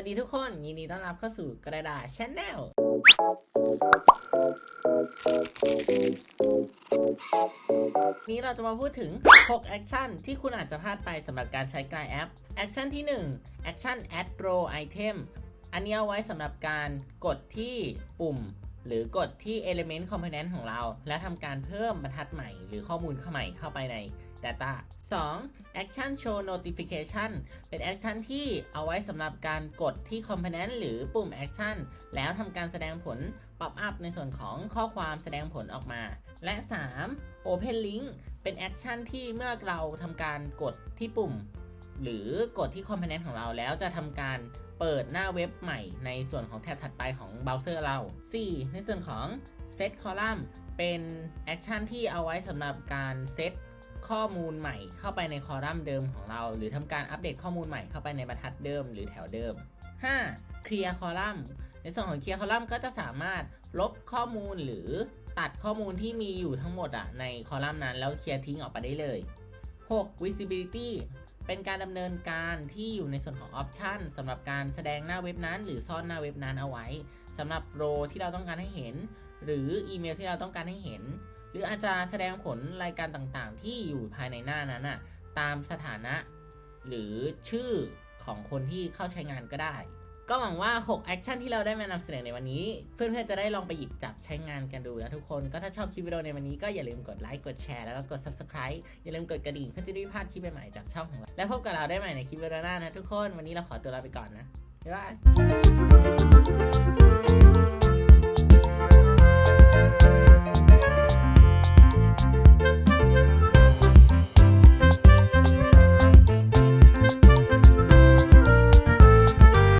วัสดีทุกคน ยินดีต้อนรับเข้าสู่กระดาษชแนลนี้เราจะมาพูดถึง 6 แอคชั่นที่คุณอาจจะพลาดไปสำหรับการใช้กลายแอป แอคชั่นที่1 แอคชั่น add row item อันนี้เอาไว้สำหรับการกดที่ปุ่ม หรือกดที่ element component ของเรา และทำการเพิ่มบรรทัดใหม่ หรือข้อมูลเข้าใหม่เข้าไปใน Data 2. Action Show Notification เป็นแอคชั่นที่เอาไว้สำหรับการกดที่ component หรือปุ่ม action แล้วทำการแสดงผล pop up ในส่วนของข้อความแสดงผลออกมา และ 3. Open Link เป็นแอคชั่นที่เมื่อเราทำการกดที่ปุ่ม หรือกดที่ component ของเราแล้วจะทำการเปิดหน้าเว็บใหม่ในส่วนของแท็บถัดไปของเบราว์เซอร์เรา 4. ในส่วนของ Set Column เป็นแอคชั่นที่เอาไว้สำหรับการเซตข้อมูลใหม่เข้าไปในคอลัมน์เดิมของเรา หรือทำการอัปเดตข้อมูลใหม่เข้าไปในบรรทัดเดิมหรือแถวเดิม 5. Clear Column ในส่วนของ Clear Column ก็จะสามารถลบข้อมูลหรือตัดข้อมูลที่มีอยู่ทั้งหมดอะในคอลัมน์นั้นแล้วเคลียร์ทิ้งออกไปได้เลย 6. Visibility เป็นการดำเนินการที่อยู่ในส่วนของออปชันสำหรับการแสดงหน้าเว็บนั้น หรือซ่อนหน้าเว็บนั้นเอาไว้สำหรับโรที่เราต้องการให้เห็น หรืออีเมลที่เราต้องการให้เห็น หรืออาจจะแสดงผลรายการต่างๆ ที่อยู่ภายในหน้านั้นน่ะตามสถานะ หรือชื่อของคนที่เข้าใช้งานก็ได้ ก็หวังว่า 6 แอคชั่นที่เราได้มานำเสนอในวันนี้ เพื่อนๆจะได้ลองไปหยิบจับใช้งานกันดูนะทุกคน ก็ถ้าชอบคลิปวิดีโอในวันนี้ก็อย่าลืมกดไลค์ กดแชร์ แล้วก็กด subscribe อย่าลืมกดกระดิ่งเพื่อจะได้ไม่พลาดคลิปใหม่ๆจากช่องของเรา และพบกับเราได้ใหม่ในคลิปวิดีโอหน้านะทุกคน วันนี้เราขอตัวลาไปก่อนนะ บ๊ายบาย